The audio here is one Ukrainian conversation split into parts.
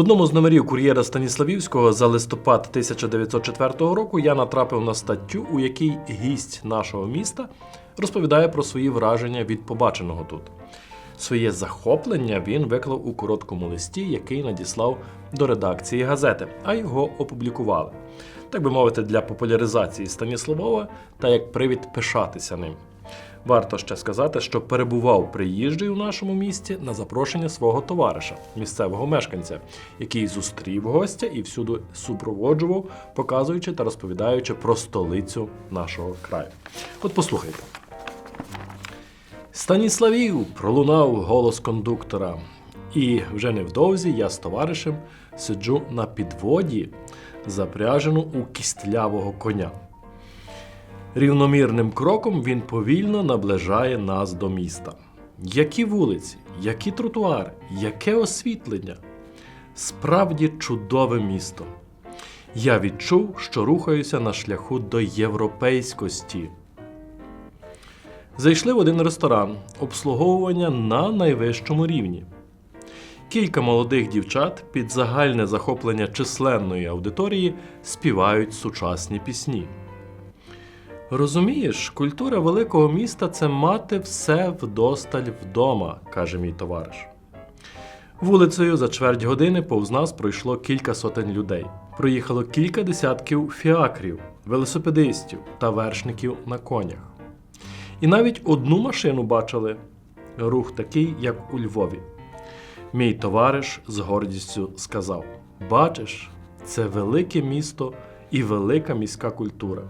одному з номерів кур'єра Станіславівського за листопад 1904 року я натрапив на статтю, у якій гість нашого міста розповідає про свої враження від побаченого тут. Своє захоплення він виклав у короткому листі, який надіслав до редакції газети, а його опублікували. Так би мовити, для популяризації Станіславова та як привід пишатися ним. Варто ще сказати, що перебував приїжджий у нашому місті на запрошення свого товариша, місцевого мешканця, який зустрів гостя і всюди супроводжував, показуючи та розповідаючи про столицю нашого краю. От послухайте. Станіславів пролунав голос кондуктора. І вже невдовзі я з товаришем сиджу на підводі, запряжену у кістлявого коня. Рівномірним кроком він повільно наближає нас до міста. Які вулиці, які тротуари, яке освітлення. Справді чудове місто. Я відчув, що рухаюся на шляху до європейськості. Зайшли в один ресторан, обслуговування на найвищому рівні. Кілька молодих дівчат під загальне захоплення численної аудиторії співають сучасні пісні. Розумієш, культура великого міста це мати все вдосталь вдома, каже мій товариш. Вулицею за чверть години повз нас пройшло кілька сотень людей. Проїхало кілька десятків фіакрів, велосипедистів та вершників на конях. І навіть одну машину бачили рух такий, як у Львові. Мій товариш з гордістю сказав: Бачиш, це велике місто і велика міська культура.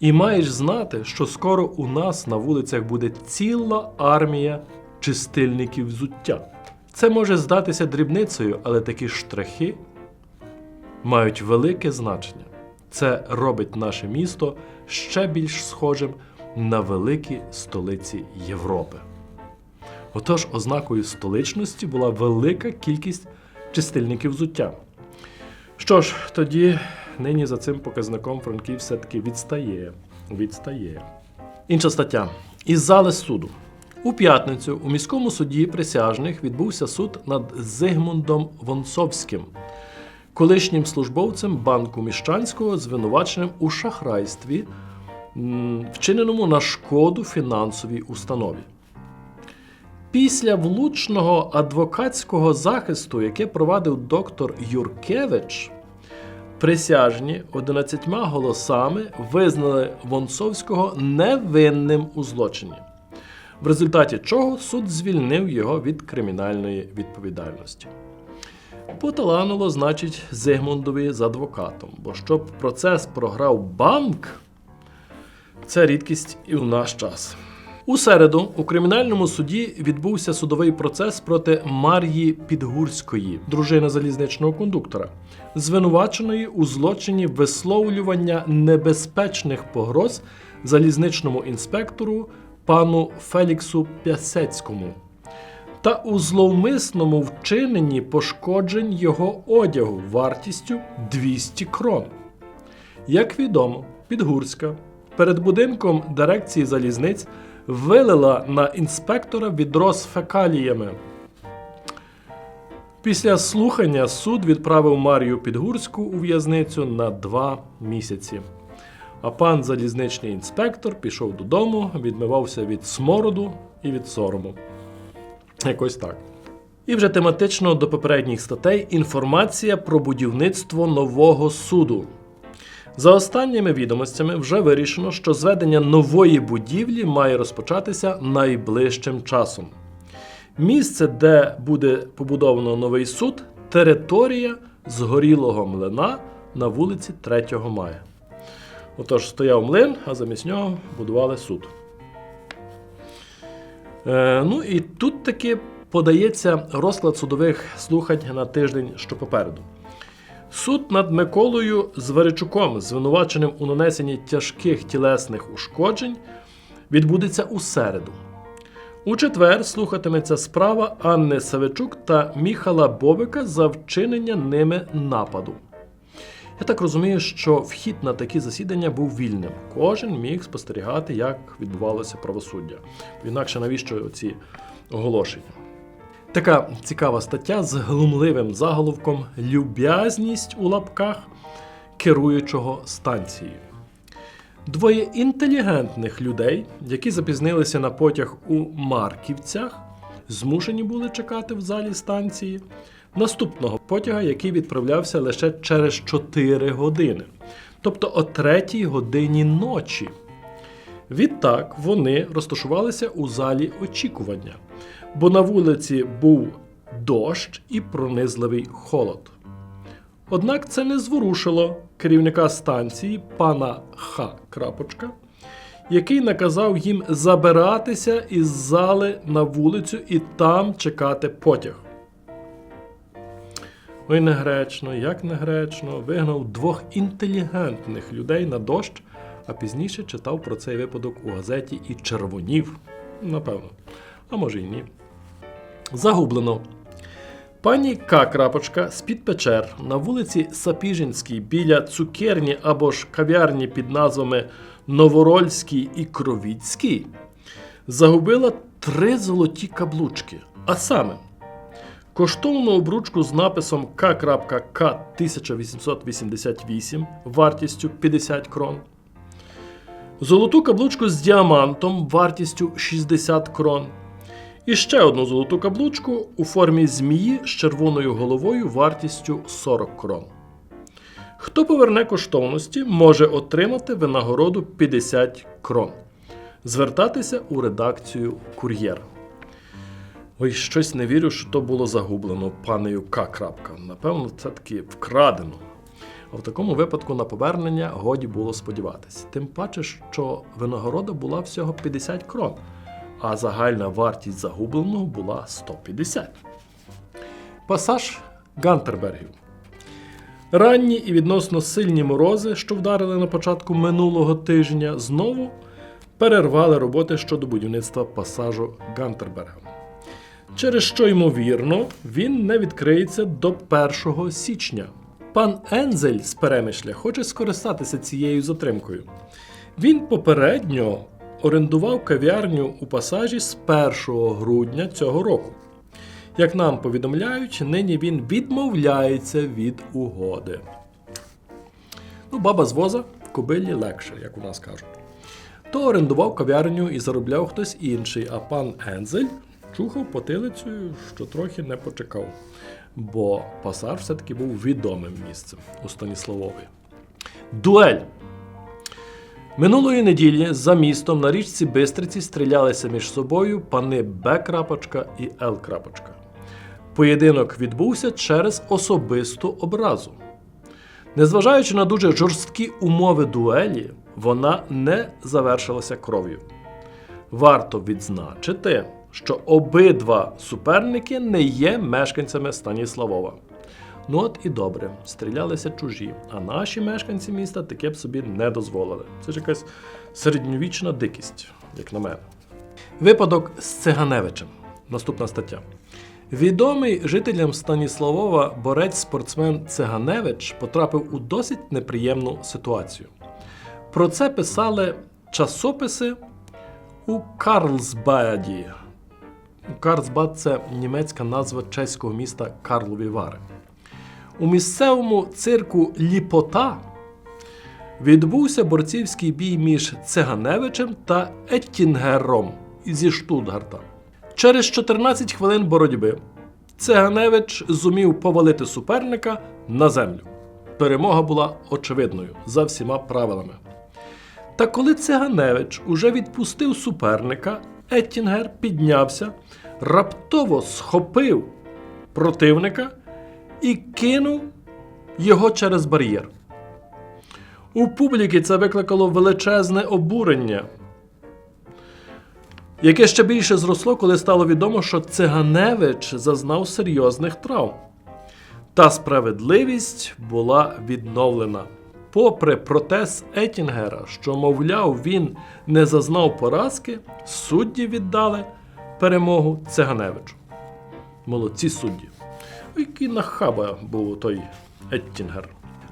І маєш знати, що скоро у нас на вулицях буде ціла армія чистильників взуття. Це може здатися дрібницею, але такі штрихи мають велике значення. Це робить наше місто ще більш схожим на великі столиці Європи. Отож, ознакою столичності була велика кількість чистильників взуття. Що ж, тоді нині за цим показником Франків все-таки відстає. Відстає. Інша стаття. Із зали суду. У п'ятницю у міському суді присяжних відбувся суд над Зигмундом Вонцовським, колишнім службовцем банку Міщанського, звинуваченим у шахрайстві, вчиненому на шкоду фінансовій установі. Після влучного адвокатського захисту, яке провадив доктор Юркевич, присяжні 11 голосами визнали Вонцовського невинним у злочині, в результаті чого суд звільнив його від кримінальної відповідальності. Поталанило, значить, Зигмундові з адвокатом, бо щоб процес програв банк, це рідкість і в наш час. У середу у кримінальному суді відбувся судовий процес проти Мар'ї Підгурської, дружини залізничного кондуктора, звинуваченої у злочині висловлювання небезпечних погроз залізничному інспектору пану Феліксу Пясецькому та у зловмисному вчиненні пошкоджень його одягу вартістю 200 крон. Як відомо, Підгурська перед будинком дирекції залізниць вилила на інспектора відро з фекаліями. Після слухання суд відправив Марію Підгурську у в'язницю на два місяці. А пан залізничний інспектор пішов додому, відмивався від смороду і від сорому. Якось так. І вже тематично до попередніх статей інформація про будівництво нового суду. За останніми відомостями вже вирішено, що зведення нової будівлі має розпочатися найближчим часом. Місце, де буде побудовано новий суд, територія згорілого млина на вулиці 3 мая. Отож, стояв млин, а замість нього будували суд. Е, ну і тут таки подається розклад судових слухань на тиждень, що попереду. Суд над Миколою Зверичуком, звинуваченим у нанесенні тяжких тілесних ушкоджень, відбудеться у середу. У четвер слухатиметься справа Анни Савичук та Міхала Бобика за вчинення ними нападу. Я так розумію, що вхід на такі засідання був вільним. Кожен міг спостерігати, як відбувалося правосуддя. Інакше навіщо ці оголошення? Така цікава стаття з глумливим заголовком Люб'язність у лапках керуючого станцією. Двоє інтелігентних людей, які запізнилися на потяг у Марківцях, змушені були чекати в залі станції наступного потяга, який відправлявся лише через 4 години, тобто о 3 годині ночі. Відтак вони розташувалися у залі очікування, бо на вулиці був дощ і пронизливий холод. Однак це не зворушило керівника станції пана Х. Крапочка, який наказав їм забиратися із зали на вулицю і там чекати потяг. Ой, негречно, як негречно, вигнав двох інтелігентних людей на дощ, а пізніше читав про цей випадок у газеті і червонів. Напевно, а може й ні. Загублено. Пані К. Крапочка з-під печер на вулиці Сапіжинській біля цукерні або ж кав'ярні під назвами Новорольський і Кровіцький загубила три золоті каблучки. А саме коштовну обручку з написом К.К 1888 вартістю 50 крон. Золоту каблучку з діамантом вартістю 60 крон. І ще одну золоту каблучку у формі змії з червоною головою вартістю 40 крон. Хто поверне коштовності, може отримати винагороду 50 крон. Звертатися у редакцію кур'єр. Ой, щось не вірю, що то було загублено панею К. Напевно, це таки вкрадено. А в такому випадку на повернення годі було сподіватися. Тим паче, що винагорода була всього 50 крон, а загальна вартість загубленого була 150. Пасаж Гантербергів. Ранні і відносно сильні морози, що вдарили на початку минулого тижня, знову перервали роботи щодо будівництва пасажу Гантерберга. Через що, ймовірно, він не відкриється до 1 січня. Пан Ензель з перемишля хоче скористатися цією затримкою. Він попередньо орендував кав'ярню у пасажі з 1 грудня цього року. Як нам повідомляють, нині він відмовляється від угоди. Ну, баба з воза кобилі легше, як у нас кажуть. То орендував кав'ярню і заробляв хтось інший, а пан Ензель чухав потилицею, що трохи не почекав, бо пасаж все-таки був відомим місцем у Станіславові. Дуель. Минулої неділі за містом на річці Бистриці стрілялися між собою пани Б. Крапочка і Л. Крапочка. Поєдинок відбувся через особисту образу. Незважаючи на дуже жорсткі умови дуелі, вона не завершилася кров'ю. Варто відзначити, що обидва суперники не є мешканцями Станіславова. Ну от і добре, стрілялися чужі, а наші мешканці міста таке б собі не дозволили. Це ж якась середньовічна дикість, як на мене. Випадок з Циганевичем. Наступна стаття. Відомий жителям Станіславова борець-спортсмен Циганевич потрапив у досить неприємну ситуацію. Про це писали часописи у Карлсбаді. Карлсбад це німецька назва чеського міста Карлові Вари. У місцевому цирку Ліпота відбувся борцівський бій між Циганевичем та Еттінгером зі Штутгарта. Через 14 хвилин боротьби Циганевич зумів повалити суперника на землю. Перемога була очевидною за всіма правилами. Та коли Циганевич уже відпустив суперника, Еттінгер піднявся, раптово схопив противника і кинув його через бар'єр. У публіки це викликало величезне обурення, яке ще більше зросло, коли стало відомо, що Циганевич зазнав серйозних травм. Та справедливість була відновлена. Попри протест Етінгера, що, мовляв, він не зазнав поразки, судді віддали перемогу Циганевичу. Молодці судді. Який нахаба був той Еттінгер.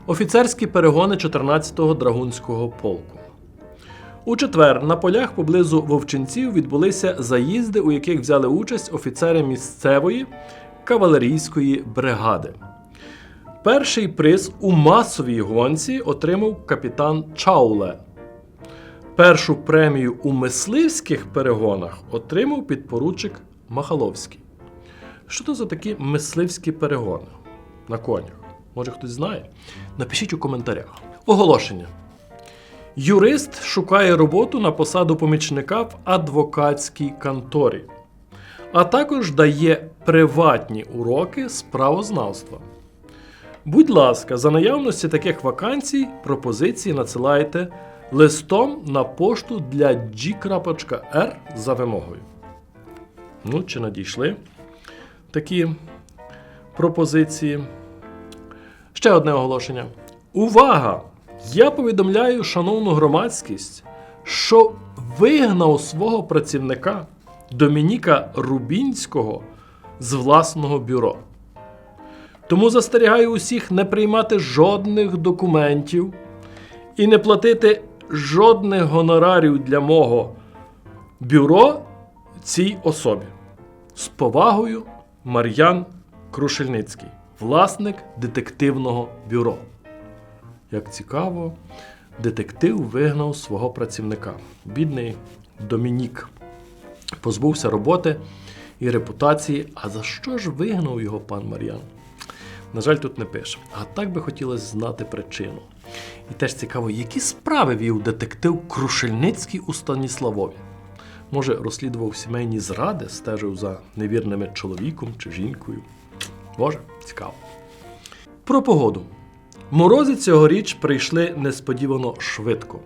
Офіцерські перегони 14-го драгунського полку. У четвер на полях поблизу Вовчинців відбулися заїзди, у яких взяли участь офіцери місцевої кавалерійської бригади. Перший приз у масовій гонці отримав капітан Чауле. Першу премію у мисливських перегонах отримав підпоручик Махаловський. Що то за такі мисливські перегони на конях? Може хтось знає? Напишіть у коментарях. Оголошення. Юрист шукає роботу на посаду помічника в адвокатській конторі, а також дає приватні уроки з правознавства. Будь ласка, за наявності таких вакансій пропозиції надсилайте листом на пошту для g.r за вимогою. Ну, чи надійшли такі пропозиції? Ще одне оголошення. Увага! Я повідомляю шановну громадськість, що вигнав свого працівника Домініка Рубінського з власного бюро. Тому застерігаю усіх не приймати жодних документів і не платити жодних гонорарів для мого бюро цій особі. З повагою Мар'ян Крушельницький, власник детективного бюро. Як цікаво, детектив вигнав свого працівника. Бідний Домінік позбувся роботи і репутації. А за що ж вигнав його пан Мар'ян? На жаль, тут не пише. А так би хотілося знати причину. І теж цікаво, які справи вів детектив Крушельницький у Станіславові. Може, розслідував сімейні зради, стежив за невірними чоловіком чи жінкою. Може, цікаво. Про погоду. Морози цьогоріч прийшли несподівано швидко.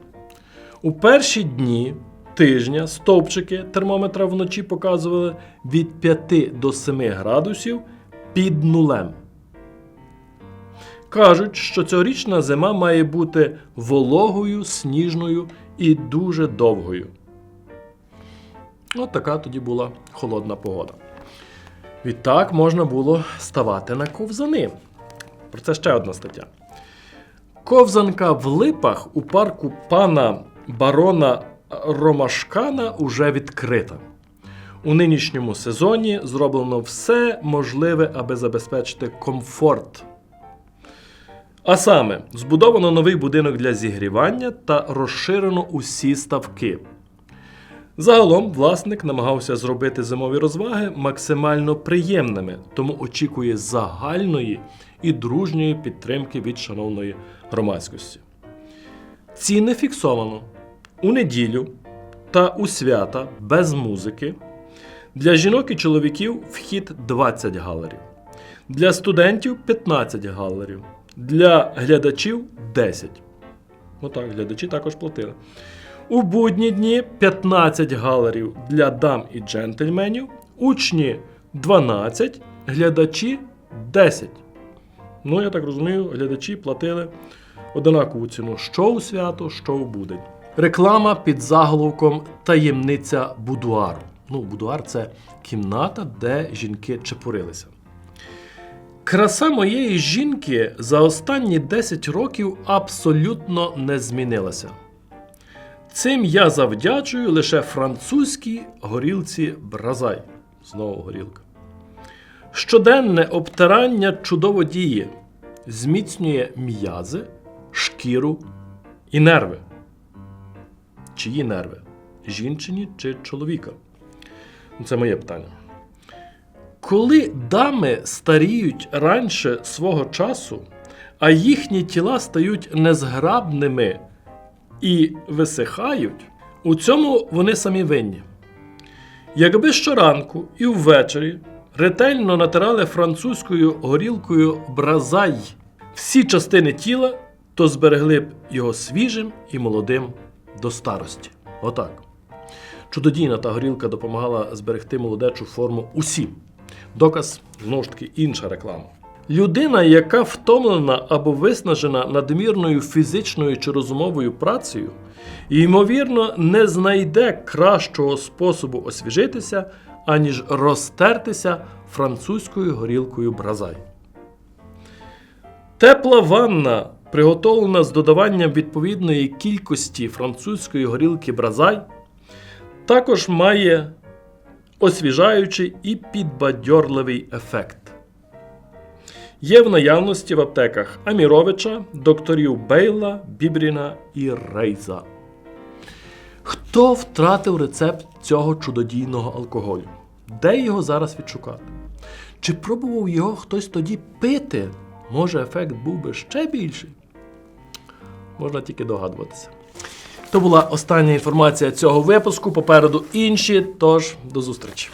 У перші дні тижня стовпчики термометра вночі показували від 5 до 7 градусів під нулем. Кажуть, що цьогорічна зима має бути вологою, сніжною і дуже довгою. От така тоді була холодна погода. Відтак можна було ставати на ковзани. Про це ще одна стаття. Ковзанка в липах у парку пана барона Ромашкана уже відкрита. У нинішньому сезоні зроблено все можливе, аби забезпечити комфорт. А саме, збудовано новий будинок для зігрівання та розширено усі ставки. Загалом власник намагався зробити зимові розваги максимально приємними, тому очікує загальної і дружньої підтримки від шановної громадськості. Ціни фіксовано у неділю та у свята без музики. Для жінок і чоловіків вхід 20 галерів, для студентів 15 галерів, для глядачів 10. Отак, глядачі також платили. У будні дні 15 галерів для дам і джентльменів, учні 12, глядачі 10. Ну, я так розумію, глядачі платили однакову ціну що у свято, що у будень. Реклама під заголовком Таємниця будуару. Ну, будуар це кімната, де жінки чепурилися. Краса моєї жінки за останні 10 років абсолютно не змінилася. Цим я завдячую лише французькій горілці Бразай. Знову горілка. Щоденне обтирання чудово діє, зміцнює м'язи, шкіру і нерви. Чиї нерви? Жінчині чи чоловіка? Ну, Це моє питання. Коли дами старіють раніше свого часу, а їхні тіла стають незграбними і висихають, у цьому вони самі винні. Якби щоранку і ввечері ретельно натирали французькою горілкою бразай всі частини тіла, то зберегли б його свіжим і молодим до старості. Отак. Чудодійна та горілка допомагала зберегти молодечу форму усім. Доказ знову ж таки інша реклама. Людина, яка втомлена або виснажена надмірною фізичною чи розумовою працею, ймовірно, не знайде кращого способу освіжитися, аніж розтертися французькою горілкою бразай. Тепла ванна приготовлена з додаванням відповідної кількості французької горілки Бразай, також має освіжаючий і підбадьорливий ефект. Є в наявності в аптеках Аміровича, докторів Бейла, Бібріна і Рейза. Хто втратив рецепт цього чудодійного алкоголю? Де його зараз відшукати? Чи пробував його хтось тоді пити? Може, ефект був би ще більший? Можна тільки догадуватися. То була остання інформація цього випуску. Попереду інші. Тож до зустрічі.